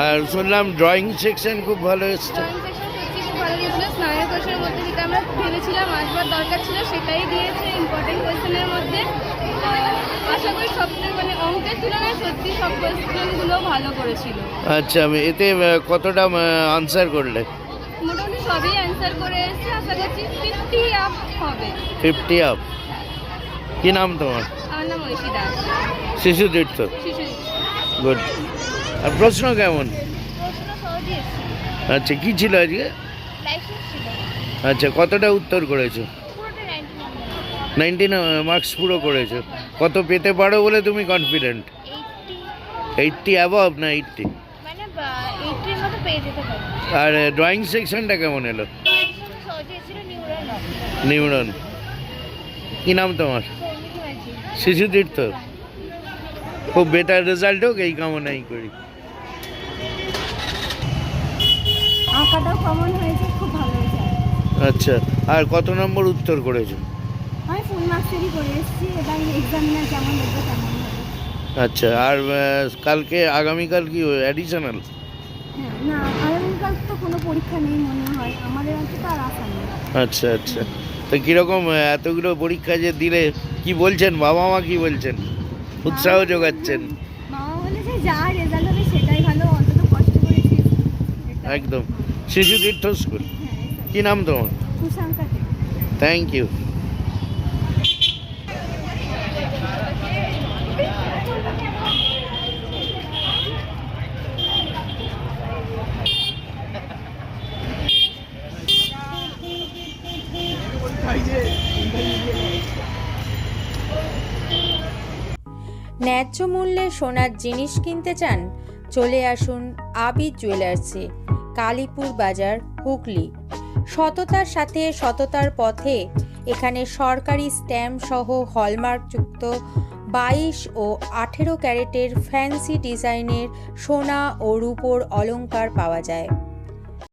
আর শুনলাম drawing section খুব ভালো এসছে। ড্রয়িং সেকশন সত্যি খুব ভালো দিয়েছিল। স্নায়ু কোষের মধ্যে যেটা আমরা ভেবেছিলাম আসবার দরকার ছিল সেটাই দিয়েছে ইম্পর্টেন্ট কোয়েশ্চেনের মধ্যে। আশা করি সব মানে অঙ্কের তুলনায় সত্যি সব কোয়েশ্চেনগুলো ভালো করেছিল। আচ্ছা আমি এতে কতটা আনসার করলে? মোটামুটি সবই অ্যান্সার করে এসেছে। আশা করছি ফিফটি আপ হবে। ফিফটি আপ কি নাম তোমার? আমার নাম ঐশী দাস। শিশু তীর্থ গুড আর প্রশ্ন কেমন? আচ্ছা কি ছিল আজকে? আচ্ছা কতটা উত্তর করেছ? নাইনটি মার্কস পুরো করেছ। কত পেতে পারো বলে তুমি কনফিডেন্ট এইটটি অ্যাবভ না এইটটি মানে আর ড্রয়িং সেকশনটা কেমন এলো? নিউরন কি নাম তোমার? শিশু তীর্থ খুব বেটার রেজাল্ট হোক এই কামনাই করি। কমন হয়েছে খুব ভালো হয়েছে। আচ্ছা আর কত নম্বর উত্তর করেছ? আমি ফুল মার্কসেরই করে এসেছি এবার এক্সামিনার তেমন হবে। আচ্ছা আর কালকে আগামীকাল কি অ্যাডিশনাল না আগামীকাল তো কোনো পরীক্ষা নেই মনে হয়। আমাদের আছে তো আর নেই। আচ্ছা আচ্ছা। তো কীরকম এতগুলো পরীক্ষা যে দিলে কি বলছেন? বাবা মা কি বলছেন? উৎসাহ যোগাচ্ছেন। মামা বলেছে যা রেজাল্ট হবে সেটাই ভালো অন্তত কষ্ট করেছিস। একদম। শিশু তীর্থ স্কুল। কি নাম তোমার? থ্যাংক ইউ ন্যায্য মূল্যে সোনার জিনিস কিনতে চান চলে আসুন আবির জুয়েলার্সে। কালীপুর বাজার, হুগলি। সততার সাথে সততার পথে এখানে সরকারি স্ট্যাম্প সহ হলমার্কযুক্ত বাইশ ও আঠেরো ক্যারেটের ফ্যান্সি ডিজাইনের সোনা ও রূপোর অলঙ্কার পাওয়া যায়।